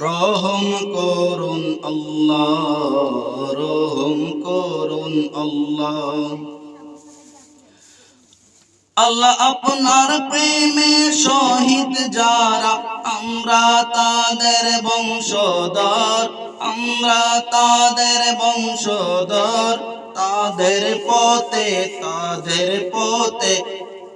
রহম করুন আল্লাহ, রহম করুন আল্লাহ। আল্লাহ আপনার প্রেমে শহীদ যারা, আমরা তাদের বংশধর, আমরা তাদের বংশধর, তাদের পথে তাদের পথে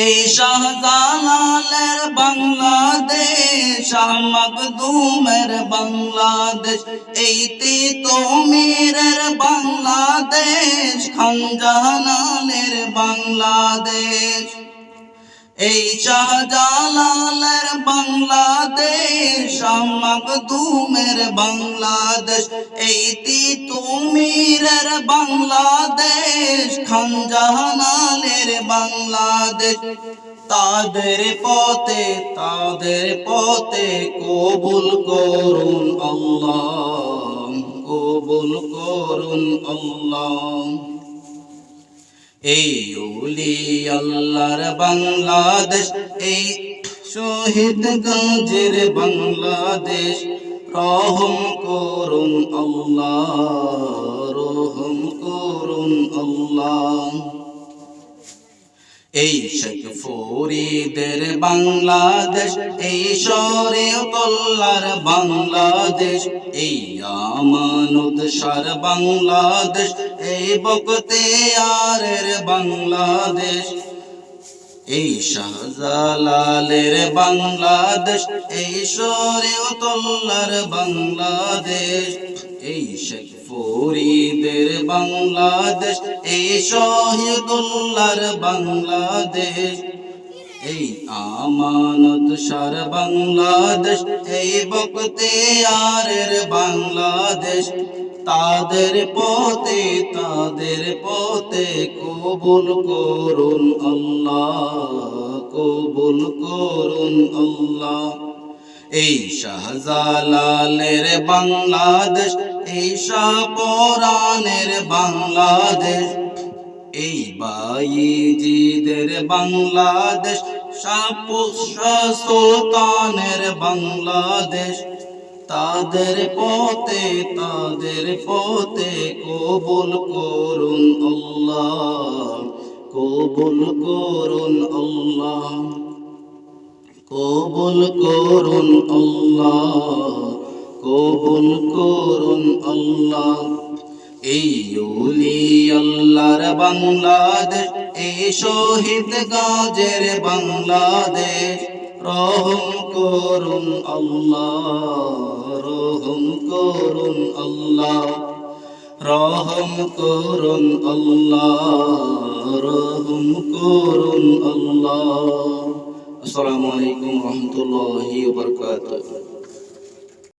এই শাহজালালের বাংলাদেশ মকদুমের বাংলাদেশ। এই তিতুমিরের বাংলাদেশ খানজাহানের বাংলাদেশ। এই শাহজালালের বাংলাদেশ মকদুমের বাংলাদেশ। এই তিতুমিরের বাংলাদেশ খানজাহানের বাংলাদেশ। তাদের পথে তাদের পথে কবুল করুন আল্লাহ, কবুল করুন আল্লাহ। এই ওলি আল্লাহর বাংলাদেশ, এই শহীদ গঞ্জের বাংলাদেশ। রহম করুন আল্লাহ, রহম করুন আল্লাহ। এই শেখ ফরিদের বাংলাদেশ, এই সরে কল্লার বাংলাদেশ, এই আমানত সার বাংলাদেশ, এই বকতে আরের বাংলাদেশ। এই শাহজালালের বাংলাদেশ, এই সরে তল্লার বাংলাদেশ, এই শেখ ফরিদের বাংলাদেশ, এই শহীদুল্লার বাংলাদেশ, এই আমানত সার বাংলাদেশ, এই বকতে আরের বাংলাদেশ তাদের পথে তাদের পথে কবুল করুন আল্লাহ, কবুল করুন আল্লাহ। এই শাহজালালের বাংলাদেশ, এই শাহপরানের বাংলাদেশ, এই বাইজিদের বাংলাদেশ শাহপুষা সুলতানের বাংলাদেশ। তাদের পথে তাদের পথে কবুল করুন কবুল করুন কবুল করুন কবুল করুন এই ওলি আল্লাহর বাংলাদেশ, এই শহীদ গাজের বাংলাদেশ, রহম করুন আল্লাহ। করুন আল্লাহ রহম করুন আল্লাহ। আসসালামু আলাইকুম রহমতুল্লাহি ওয়া